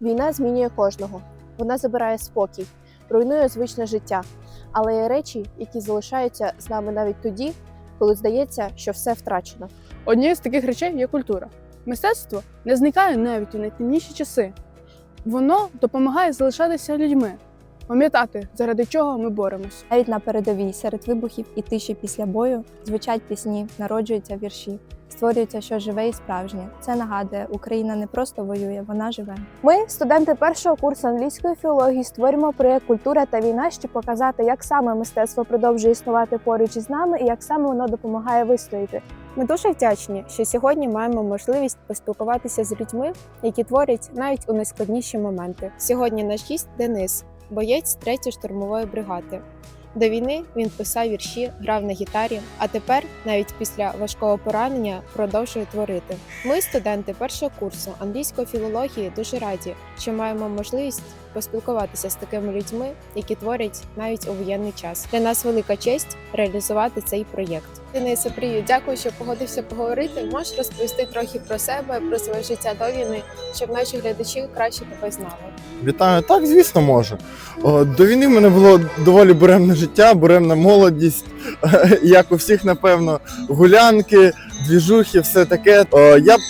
Війна змінює кожного. Вона забирає спокій, руйнує звичне життя, але є речі, які залишаються з нами навіть тоді, коли здається, що все втрачено. Однією з таких речей є культура. Мистецтво не зникає навіть у найтемніші часи. Воно допомагає залишатися людьми, пам'ятати, заради чого ми боремось. Навіть на передовій серед вибухів і тиші після бою звучать пісні, народжуються вірші, створюється що живе і справжнє. Це нагадує, Україна не просто воює, вона живе. Ми, студенти першого курсу англійської філології, створюємо проєкт Культура та війна, щоб показати, як саме мистецтво продовжує існувати поруч із нами і як саме воно допомагає вистояти. Ми дуже вдячні, що сьогодні маємо можливість поспілкуватися з людьми, які творять навіть у найскладніші моменти. Сьогодні наш гість Денис, боєць 3-ї штурмової бригади. До війни він писав вірші, грав на гітарі, а тепер, навіть після важкого поранення, продовжує творити. Ми, студенти першого курсу англійської філології, дуже раді, що маємо можливість поспілкуватися з такими людьми, які творять навіть у воєнний час. Для нас велика честь реалізувати цей проєкт. Денисе, привіт, дякую, що погодився поговорити. Можеш розповісти трохи про себе, про своє життя до війни, щоб наші глядачі краще тебе знали. Вітаю, так, звісно, можу. До війни в мене було доволі буремне життя, буремна молодість, як у всіх, напевно, гулянки, двіжухи, все таке. Я б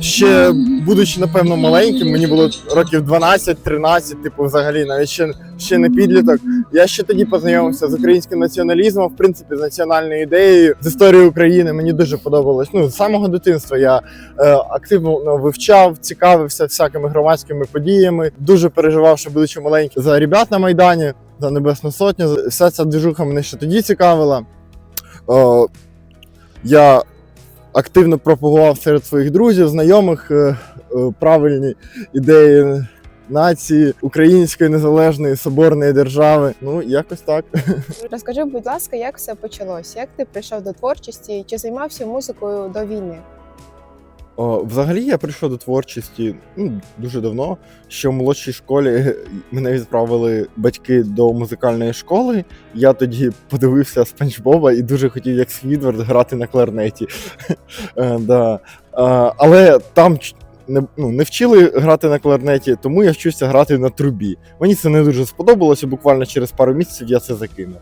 ще, будучи, напевно, маленьким, мені було років 12-13, типу, взагалі, навіть ще, ще не підліток. Я ще тоді познайомився з українським націоналізмом, в принципі, з національною ідеєю, з історією України. Мені дуже подобалось. Ну, з самого дитинства я е, активно вивчав, цікавився всякими громадськими подіями. Дуже переживав, що будучи маленьким за ребят на майдані, за Небесну Сотню. Вся ця двіжуха мене ще тоді цікавила. О, я активно пропагував серед своїх друзів, знайомих е, е, правильні ідеї нації, української незалежної соборної держави. Ну, якось так. Розкажи, будь ласка, як все почалось? Як ти прийшов до творчості? Чи займався музикою до війни? О, взагалі я прийшов до творчості ну, дуже давно. Ще в молодшій школі мене відправили батьки до музикальної школи. Я тоді подивився Спанч Боба і дуже хотів, як Свідвард, грати на кларнеті. Е. Е, Але там не, ну, не вчили грати на кларнеті, тому я вчуся грати на трубі. Мені це не дуже сподобалося, буквально через пару місяців я це закинув.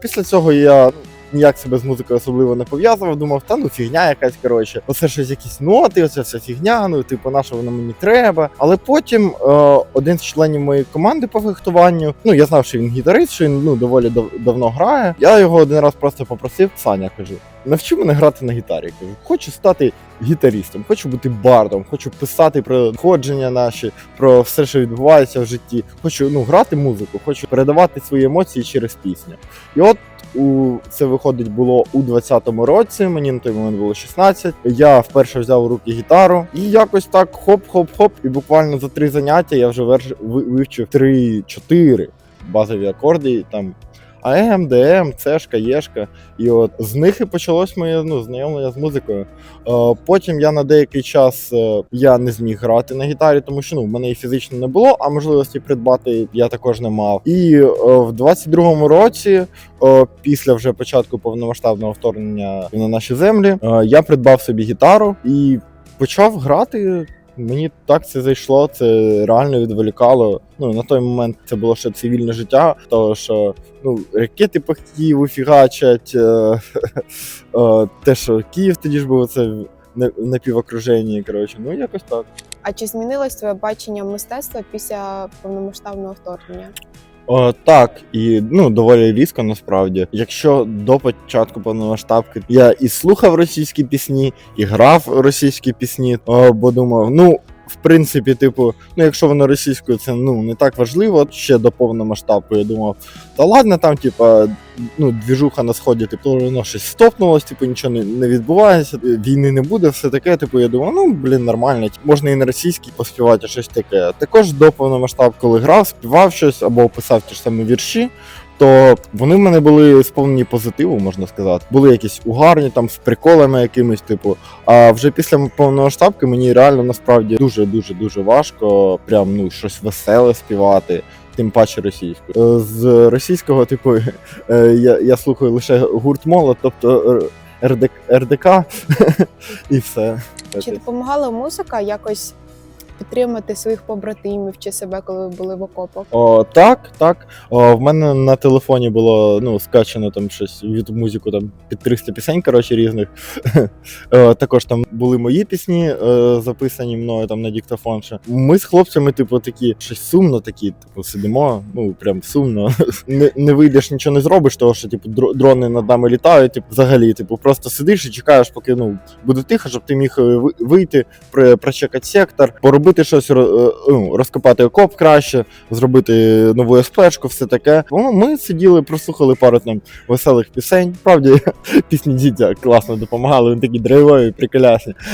Після цього я ну, ніяк себе з музикою особливо не пов'язував. Думав, та ну фігня якась коротше. Оце щось якісь ноти, оце вся фігня. Ну типу, на що воно мені треба. Але потім е, один з членів моєї команди по фехтуванню. Ну я знав, що він гітарист, що він ну доволі дав- давно грає. Я його один раз просто попросив, Саня кажу. Навчи мене грати на гітарі. Кажу, хочу стати гітаристом, хочу бути бардом, хочу писати про ходження наші, про все, що відбувається в житті. Хочу ну грати музику, хочу передавати свої емоції через пісню. І от у це виходить було у 20-му році. Мені на той момент було 16. Я вперше взяв у руки гітару, і якось так хоп-хоп-хоп. І буквально за три заняття я вже вивчив 3-4 базові акорди. Там АМ, ДМ, Цешка, Єшка. І от з них і почалось моє ну, знайомлення з музикою. Е, потім я на деякий час е, я не зміг грати на гітарі, тому що ну, в мене і фізично не було, а можливості придбати я також не мав. І е, в 22-му році, після вже початку повномасштабного вторгнення на наші землі, я придбав собі гітару і почав грати. Мені так це зайшло, це реально відволікало. Ну на той момент це було ще цивільне життя, того що ну ракети по Києву фігачать. Е, е, те, що Київ тоді ж був це на півокруженні. Коротше, ну якось так. А чи змінилось твоє бачення мистецтва після повномасштабного вторгнення? О, так, і ну доволі різко насправді. Якщо до початку повномасштабки я і слухав російські пісні, і грав російські пісні, о, бо думав, ну. В принципі, типу, ну якщо воно російською, це ну не так важливо. Ще до повномасштабку я думав, та ладно, там, типа, ну, двіжуха на сході, типу, воно щось стопнулось, типу, нічого не, не відбувається, війни не буде, все таке. Типу, я думав, ну блін, нормально, можна і на російській поспівати, щось таке. Також до повномасштабки, коли грав, співав щось або писав ті ж самі вірші. То вони в мене були сповнені позитиву, можна сказати. Були якісь угарні там з приколами якимись, типу. А вже після повномасштабки мені реально насправді дуже дуже дуже важко прям ну щось веселе співати. Тим паче російською. Е, З російського, типу, е, я, я слухаю лише гурт молот, тобто РДК, РДК і все. Чи допомагала музика якось підтримати своїх побратимів чи себе, коли ви були в окопах? О, так, так. О, в мене на телефоні було ну, скачано там щось від музику там під 300 пісень, коротше, різних. Е, Також там були мої пісні, е, записані мною там на диктофон. ще. Ми з хлопцями, типу, такі щось сумно, такі, типу, сидимо, ну прям сумно. Не, не вийдеш, нічого не зробиш, того що типу дро- дрони над нами літають. Типу, взагалі, типу, просто сидиш і чекаєш, поки ну буде тихо, щоб ти міг е, вийти, прочекати сектор, поробити щось, ро- е, ну, розкопати окоп краще, зробити нову СПшку, все таке. Ну, ми сиділи, прослухали пару там веселих пісень. Справді, пісні дітя класно допомагали, вони такі драйвові, приколясні.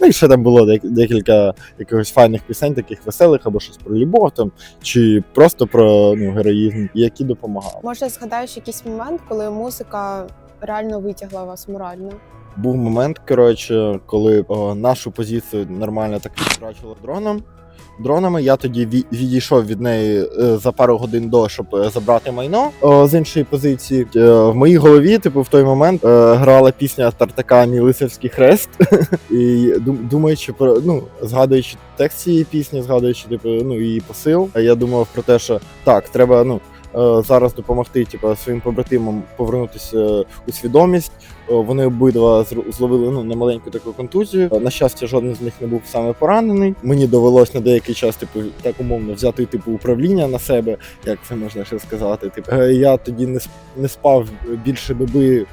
Ну і ще там було декілька якихось файних пісень, таких веселих, або щось про любов там, чи просто про ну, героїзм, які допомагали. Може, згадаєш якийсь момент, коли музика реально витягла вас морально? Був момент, коротше, коли о, нашу позицію нормально так відстрачили дроном. Дронами я тоді відійшов від неї е, за пару годин до, щоб е, забрати майно з іншої позиції. Е, В моїй голові, типу, в той момент грала пісня Тартака Мій хрест. І думаючи про ну, згадуючи текст цієї пісні, згадуючи типу, ну її посил, я думав про те, що так, треба ну. Зараз допомогти типу, своїм побратимам повернутися у свідомість. Е, Вони обидва зловили ну немаленьку таку контузію. Е, На щастя, жоден з них не був саме поранений. Мені довелось на деякий час, типу, так умовно взяти типу управління на себе, як це можна ще сказати. Типу, Е, я тоді не, не спав більше доби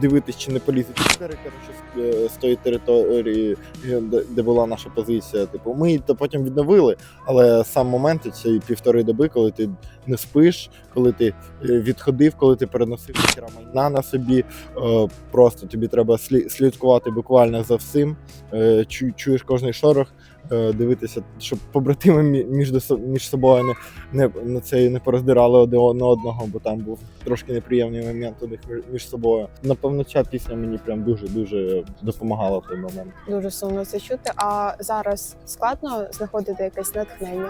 дивитись, чи не тітери, коротше, з, тої території, де, була наша позиція. Типу, ми її потім відновили, але сам момент цієї півтори доби, коли ти не спиш, коли ти відходив, коли ти переносив майна на собі. Просто тобі треба слі- слідкувати буквально за всім. е, чу- Чуєш кожний шорох, е, дивитися, щоб побратими між, між собою не, не, на це не пороздирали один одного, бо там був трошки неприємний момент у них між собою. Напевно, ця пісня мені прям дуже дуже допомагала в той момент. Дуже сумно це чути. А зараз складно знаходити якесь натхнення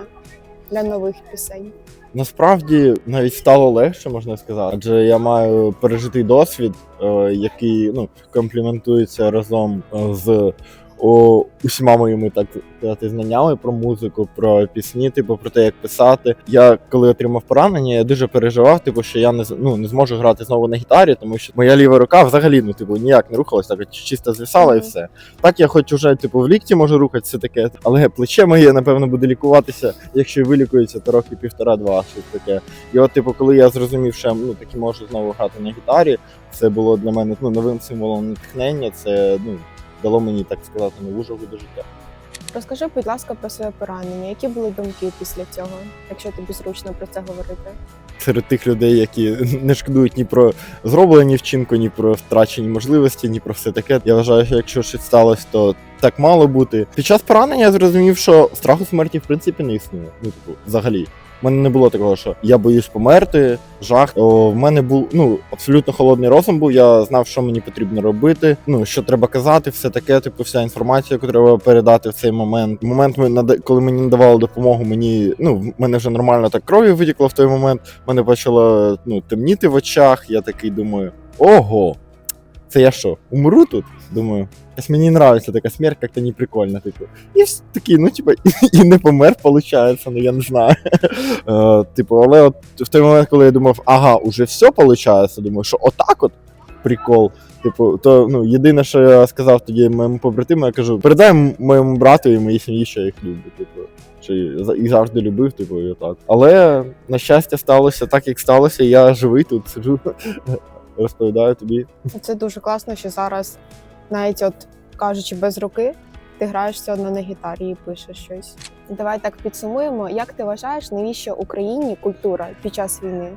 для нових пісень. Насправді навіть стало легше, можна сказати, адже я маю пережитий досвід, е, який ну компліментується разом з о, усіма моїми так сказати знаннями про музику, про пісні, типу про те, як писати. Я коли отримав поранення, я дуже переживав, типу, що я не ну, не зможу грати знову на гітарі, тому що моя ліва рука взагалі ну, типу, ніяк не рухалась, так чисто звисала і все. Так я хоч уже типу в лікті можу рухатися таке, але плече моє напевно буде лікуватися, якщо вилікується, то роки півтора-два, щось таке. І от, типу, коли я зрозумів, що ну таки можу знову грати на гітарі, це було для мене ну, новим символом натхнення. Це ну дало мені так сказати нову жагу до життя. Розкажи, будь ласка, про своє поранення. Які були думки після цього, якщо тобі зручно про це говорити? Серед тих людей, які не шкодують ні про зроблені вчинку, ні про втрачені можливості, ні про все таке. Я вважаю, що якщо щось сталося, то так мало бути. Під час поранення я зрозумів, що страху смерті в принципі не існує. Ну типу, взагалі. У мене не було такого, що я боюсь померти, жах. О, в мене був ну абсолютно холодний розум. Був я знав, що мені потрібно робити. Ну що треба казати, все таке. Типу, вся інформація, яку треба передати в цей момент. Момент, коли мені надавали допомогу, мені ну в мене вже нормально так крові витікло в той момент. Мене почало ну темніти в очах. Я такий думаю: ого, це я що, умру тут? Думаю. Ось мені нравиться така смерть, як-то не прикольно, типу. І такий, ну, типа, і не помер, виходить, ну я не знаю. Е, типу, але от в той момент, коли я думав, ага, уже все виходить, думаю, що отак от прикол. Типу, то ну, єдине, що я сказав тоді моєму побратиму, я кажу, передай моєму брату і моїй сім'ї, що я їх люблю. Типу, що завжди любив, типу, і отак. Але на щастя сталося так, як сталося, і я живий тут сиджу, розповідаю тобі. Це дуже класно, що зараз, навіть от кажучи без руки, ти граєш все одно на гітарі і пишеш щось. Давай так підсумуємо. Як ти вважаєш, навіщо Україні культура під час війни?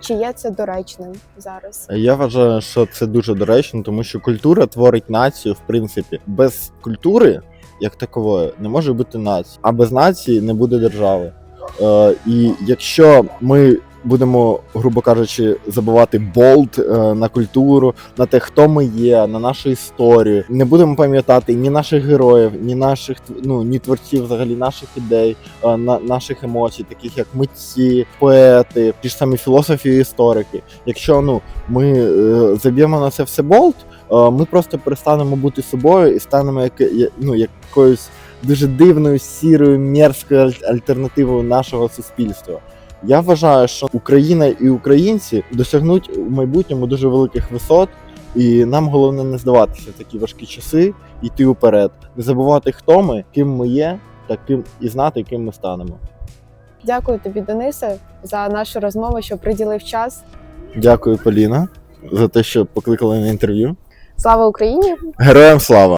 Чи є це доречним зараз? Я вважаю, що це дуже доречно, тому що культура творить націю, в принципі. Без культури, як такової, не може бути нації, а без нації не буде держави. Е, і якщо ми будемо, грубо кажучи, забувати болт е, на культуру, на те, хто ми є, на нашу історію, не будемо пам'ятати ні наших героїв, ні наших ну ні творців, взагалі наших ідей, е, на наших емоцій, таких як митці, поети, ті ж самі філософи і історики. Якщо ну ми е, заб'ємо на це все болт, ми просто перестанемо бути собою і станемо як, ну, якоюсь дуже дивною, сірою, мерзкою аль- альтернативою нашого суспільства. Я вважаю, що Україна і українці досягнуть у майбутньому дуже великих висот, і нам головне не здаватися в такі важкі часи, йти уперед, не забувати, хто ми, ким ми є, та ким і знати, ким ми станемо. Дякую тобі, Денисе, за нашу розмову, що приділив час. Дякую, Поліна, за те, що покликали на інтерв'ю. Слава Україні! Героям слава!